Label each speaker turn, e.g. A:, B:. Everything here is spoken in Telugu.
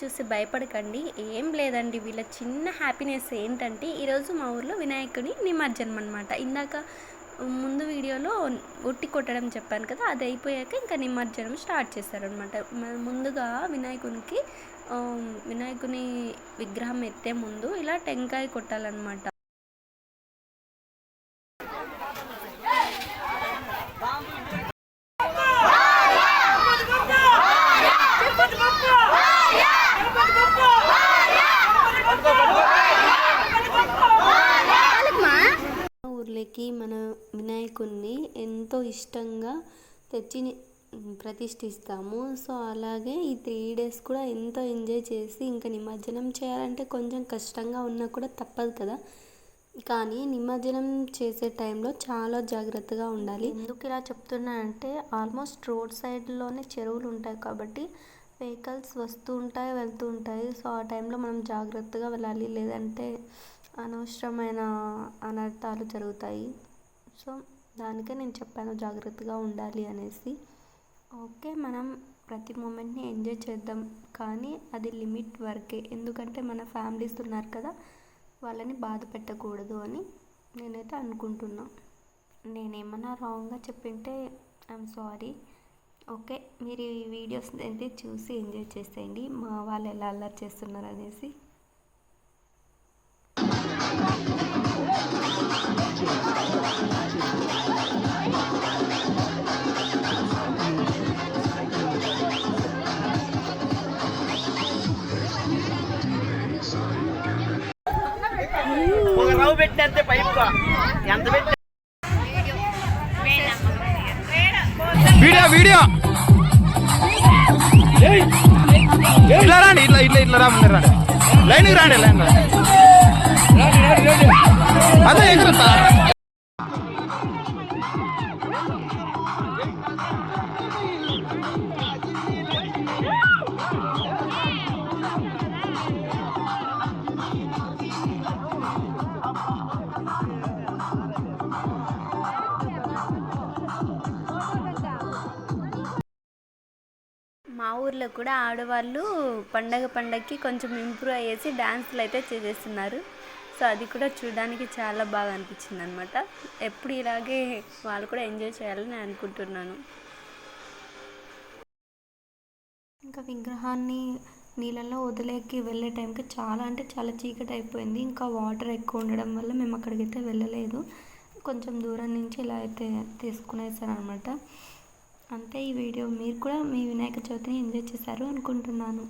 A: చూసి భయపడకండి. ఏం లేదండి. వీళ్ళ చిన్న హ్యాపీనెస్ ఏంటంటే ఈరోజు మా ఊర్లో వినాయకుని నిమజ్జనం అనమాట ఇందాక ముందు వీడియోలో ఒట్టి కొట్టడం చెప్పాను కదా అది అయిపోయాక ఇంకా నిమజ్జనం స్టార్ట్ చేస్తారనమాట ముందుగా వినాయకునికి వినాయకుని విగ్రహం ఎత్తే ముందు ఇలా టెంకాయ కొట్టాలన్నమాట. ఊర్లోకి మన వినాయకుడిని ఎంతో ఇష్టంగా తెచ్చి ప్రతిష్ఠిస్తాము. సో అలాగే ఈ త్రీ డేస్ కూడా ఎంతో ఎంజాయ్ చేసి ఇంకా నిమజ్జనం చేయాలంటే కొంచెం కష్టంగా ఉన్నా కూడా తప్పదు కదా. కానీ నిమజ్జనం చేసే టైంలో చాలా జాగ్రత్తగా ఉండాలి. ఎందుకు ఇలా చెప్తున్నా అంటే ఆల్మోస్ట్ రోడ్ సైడ్లోనే చెరువులు ఉంటాయి కాబట్టి వెహికల్స్ వస్తూ ఉంటాయి వెళ్తూ ఉంటాయి. సో ఆ టైంలో మనం జాగ్రత్తగా వెళ్ళాలి. లేదంటే అనవసరమైన అనర్థాలు జరుగుతాయి. సో దానికే నేను చెప్పాను జాగ్రత్తగా ఉండాలి అనేసి. ఓకే మనం ప్రతి మూమెంట్ని ఎంజాయ్ చేద్దాం. కానీ అది లిమిట్ వరకే. ఎందుకంటే మన ఫ్యామిలీస్ ఉన్నారు కదా వాళ్ళని బాధ పెట్టకూడదు అని నేనైతే అనుకుంటున్నా. నేనేమన్నా రాంగ్గా చెప్పింటే ఐఎమ్ సారీ ఓకే మీరు ఈ వీడియోస్ అయితే చూసి ఎంజాయ్ చేసేయండి. మా వాళ్ళు ఎలా అల్లరి చేస్తున్నారు అనేసి.
B: రవ్వ పెట్టినంతే పైపుగా. ఎంత పెట్టి
C: వీడియో వీడియో. ఇట్లా రాండి ఇట్లా ఇట్లా ఇట్లా రా ముందర రండి లైన్కి రాండి. లైన్ అదే ఎక్కువ
A: మా ఊర్లో కూడా ఆడవాళ్ళు పండగ పండగకి కొంచెం ఇంప్రూవ్ అయ్యేసి డ్యాన్సులు అయితే చేసేస్తున్నారు. సో అది కూడా చూడడానికి చాలా బాగా అనిపించింది అనమాట ఎప్పుడు ఇలాగే వాళ్ళు కూడా ఎంజాయ్ చేయాలని నేను అనుకుంటున్నాను. ఇంకా విగ్రహాన్ని నీళ్ళల్లో వదిలేకి వెళ్ళే టైంకి చాలా అంటే చాలా చీకటి అయిపోయింది. ఇంకా వాటర్ ఎక్కువ ఉండడం వల్ల మేము అక్కడికైతే వెళ్ళలేదు. కొంచెం దూరం నుంచి ఇలా అయితే తీసుకునేసాను అనమాట అంతే ఈ వీడియో. మీరు కూడా మీ వినాయక చవితిని ఎంజాయ్ చేశారు అనుకుంటున్నాను.